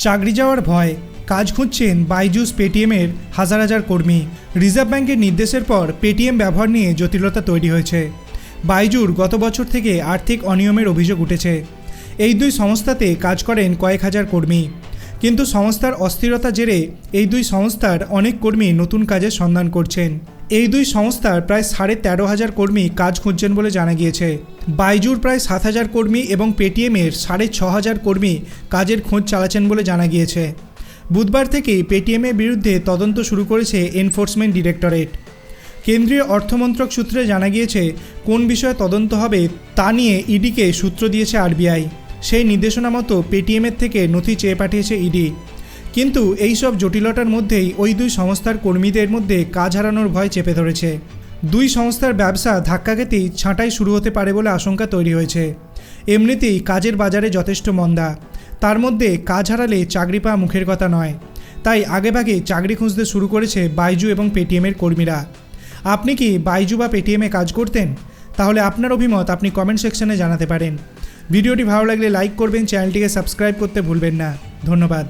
চাকরি যাওয়ার ভয় কাজ খুঁজছেন বাইজুস পেটিএমের হাজার হাজার কর্মী। রিজার্ভ ব্যাংকের নির্দেশের পর পেটিএম ব্যবহার নিয়ে জটিলতা তৈরি হয়েছে। বাইজুর গত বছর থেকে আর্থিক অনিয়মের অভিযোগ উঠেছে। এই দুই সংস্থাতে কাজ করেন কয়েক হাজার কর্মী। কিন্তু সংস্থার অস্থিরতা জেরে এই দুই সংস্থার অনেক কর্মী নতুন কাজের সন্ধান করছেন। এই দুই সংস্থার প্রায় সাড়ে তেরো হাজার কর্মী কাজ খুঁজছেন বলে জানা গিয়েছে। বাইজুর প্রায় সাত হাজার কর্মী এবং পেটিএমের সাড়ে ছ হাজার কর্মী কাজের খোঁজ চালাচ্ছেন বলে জানা গিয়েছে। বুধবার থেকেই পেটিএমের বিরুদ্ধে তদন্ত শুরু করেছে এনফোর্সমেন্ট ডিরেক্টরেট। কেন্দ্রীয় অর্থমন্ত্রক সূত্রে জানা গিয়েছে, কোন বিষয়ে তদন্ত হবে তা নিয়ে ইডিকে সূত্র দিয়েছে আরবিআই। সেই নির্দেশনা মতো পেটিএমের থেকে নথি চেয়ে পাঠিয়েছে ইডি। কিন্তু এই সব জটিলতার মধ্যেই ওই দুই সংস্থার কর্মীদের মধ্যে কাজ হারানোর ভয় চেপে ধরেছে। দুই সংস্থার ব্যবসা ধাক্কা খেতেই ছাঁটাই শুরু হতে পারে বলে আশঙ্কা তৈরি হয়েছে। এমনিতেই কাজের বাজারে যথেষ্ট মন্দা। তার মধ্যে কাজ হারালে চাকরি পাওয়া মুখের কথা নয়। তাই আগেভাগে চাকরি খুঁজতে শুরু করেছে বাইজু এবং পেটিএমের কর্মীরা। আপনি কি বাইজু বা পেটিএমে কাজ করতেন? তাহলে আপনার অভিমত আপনি কমেন্ট সেকশনে জানাতে পারেন। ভিডিওটি ভালো লাগলে লাইক করবেন, চ্যানেলটিকে সাবস্ক্রাইব করতে ভুলবেন না। ধন্যবাদ।